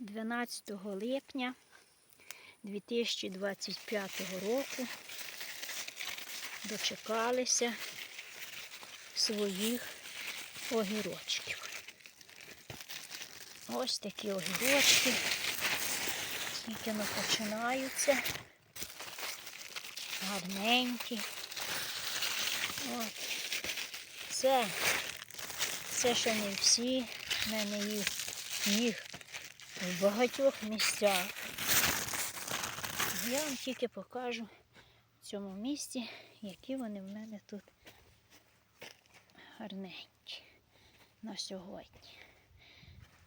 12 липня 2025 року дочекалися своїх огірочків. Ось такі огірочки. Тільки починаються. Гарненькі. От. Це, це ще не всі. В мене їх, їх в багатьох місцях. Я вам тільки покажу в цьому місці, які вони в мене тут гарненькі на сьогодні.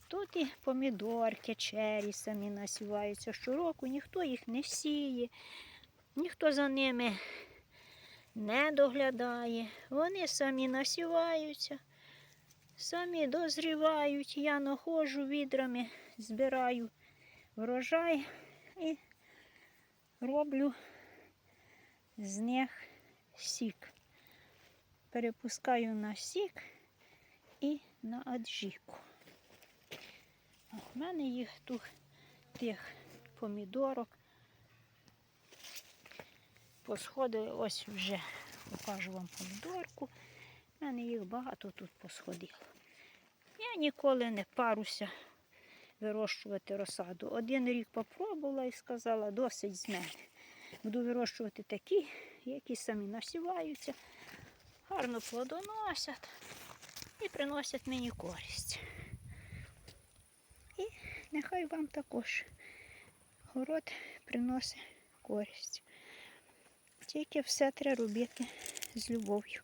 Тут і помідорки, чері самі насіваються щороку, ніхто їх не сіє, ніхто за ними не доглядає. Вони самі насіваються, самі дозрівають. Я находжу відрами, збираю врожай і роблю з них сік. Перепускаю на сік і на аджіку. У мене їх тут тих помідорок посходили, ось вже покажу вам помідорку. У мене їх багато тут посходило. Я ніколи не паруся вирощувати розсаду. Один рік попробувала і сказала, досить з мене. Буду вирощувати такі, які самі насіваються, гарно плодоносять і приносять мені користь. І нехай вам також город приносить користь. Тільки все треба робити з любов'ю.